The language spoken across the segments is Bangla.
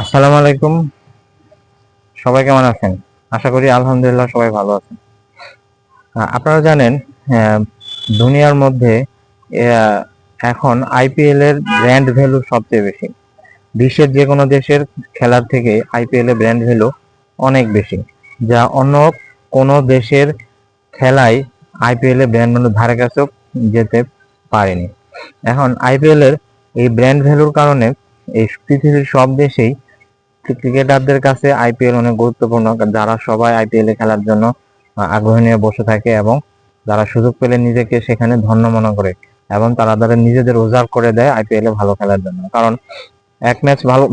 আসসালামু আলাইকুম। সবাই কেমন আছেন? আশা করি আলহামদুলিল্লাহ সবাই ভালো আছেন। আপনারা জানেন দুনিয়ার মধ্যে এখন আইপিএল এর ব্র্যান্ড ভ্যালু সবচেয়ে বেশি। বিশ্বের যে কোনো দেশের খেলার থেকে আইপিএল এর ব্র্যান্ড ভ্যালু অনেক বেশি। যা অন্য কোনো দেশের খেলায় আইপিএল এর ব্র্যান্ড ভ্যালু ধারে কাছেও যেতে পারেনি। এখন আইপিএল এর এই ব্র্যান্ড ভ্যালুর কারণে এই পৃথিবীর সব দেশেই ক্রিকেটারদের কাছে আইপিএল অনেক গুরুত্বপূর্ণ, যারা সবাই আইপিএল এ খেলার জন্য আগ্রহ নিয়ে বসে থাকে এবং যারা সুযোগ পেলে নিজেকে সেখানে ধন্য মনে করে এবং তারা তাদের নিজেদের উজাড় করে দেয় আইপিএল এ ভালো খেলার জন্য। কারণ এক ম্যাচ ভালো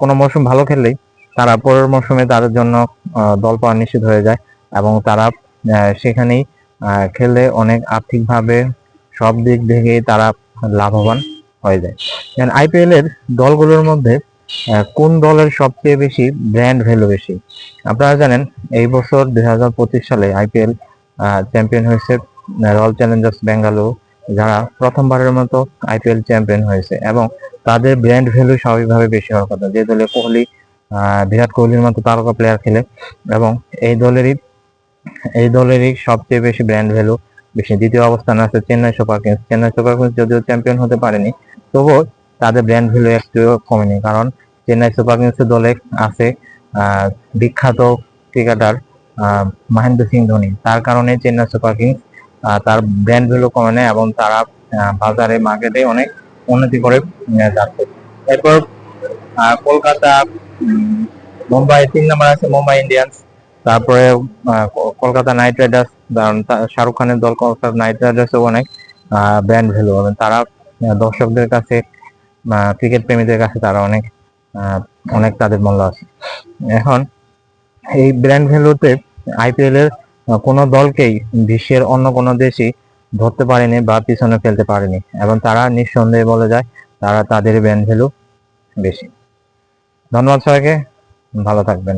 কোনো মৌসুম ভালো খেললেই তারা পরের মৌসুমে তাদের জন্য দল পাওয়া নিশ্চিত হয়ে যায় এবং তারা সেখানেই খেলে অনেক আর্থিকভাবে সব দিক থেকে তারা লাভবান। হয়ে যায়। আইপিএল এর দলগুলোর মধ্যে কোন দলের সবচেয়ে বেশি ব্র্যান্ড ভ্যালু বেশি? আপনারা জানেন, এই বছর দুই হাজার পঁচিশ সালে আইপিএল চ্যাম্পিয়ন হয়েছে রয়্যাল চ্যালেঞ্জার্স বেঙ্গালুরু যারা প্রথমবারের মতো আইপিএল চ্যাম্পিয়ন হয়েছে। এবং তাদের ব্র্যান্ড ভ্যালু স্বাভাবিকভাবে বেশি হওয়ার কথা। যে দলে কোহলি বিরাট কোহলির মতো তারকা প্লেয়ার খেলে, এবং এই দলেরই এই দলেরই সবচেয়ে বেশি ব্র্যান্ড ভ্যালু বেশি। দ্বিতীয় অবস্থানে আছে Chennai super kings Chennai super kings যদিও চ্যাম্পিয়ন হতে পারেনি তবুও তাদের ব্র্যান্ড ভ্যালু একটু কমেনি কারণ চেন্নাই সুপার কিংসের দলে আছে বিখ্যাত ক্রিকেটার মহেন্দ্র সিং ধোনি। তার কারণে চেন্নাই সুপার কিংস তার ব্র্যান্ড ভ্যালু কমে নেয় এবং তারা বাজারে, মার্কেটে অনেক উন্নতি করে যাচ্ছে। এরপর কলকাতা মুম্বাই, তিন নম্বর আছে মুম্বাই ইন্ডিয়ান্স। তারপরে কলকাতা নাইট রাইডার্স শাহরুখ খানের দল কলকাতা নাইট রাইডার্স অনেক ব্র্যান্ড ভ্যালু তারা দর্শকদের কাছে ক্রিকেট প্রেমীদের কাছে তারা অনেক অনেক তাদের মূল্য আছে। এখন এই ব্র্যান্ড ভ্যালুতে আইপিএল এর কোনো দলকেই বিশ্বের অন্য কোনো দেশই ধরতে পারেনি বা পিছনে ফেলতে পারেনি। এবং তারা নিঃসন্দেহে বলে যায়, তারা তাদের ব্র্যান্ড ভ্যালু বেশি। ধন্যবাদ সবাইকে, ভালো থাকবেন।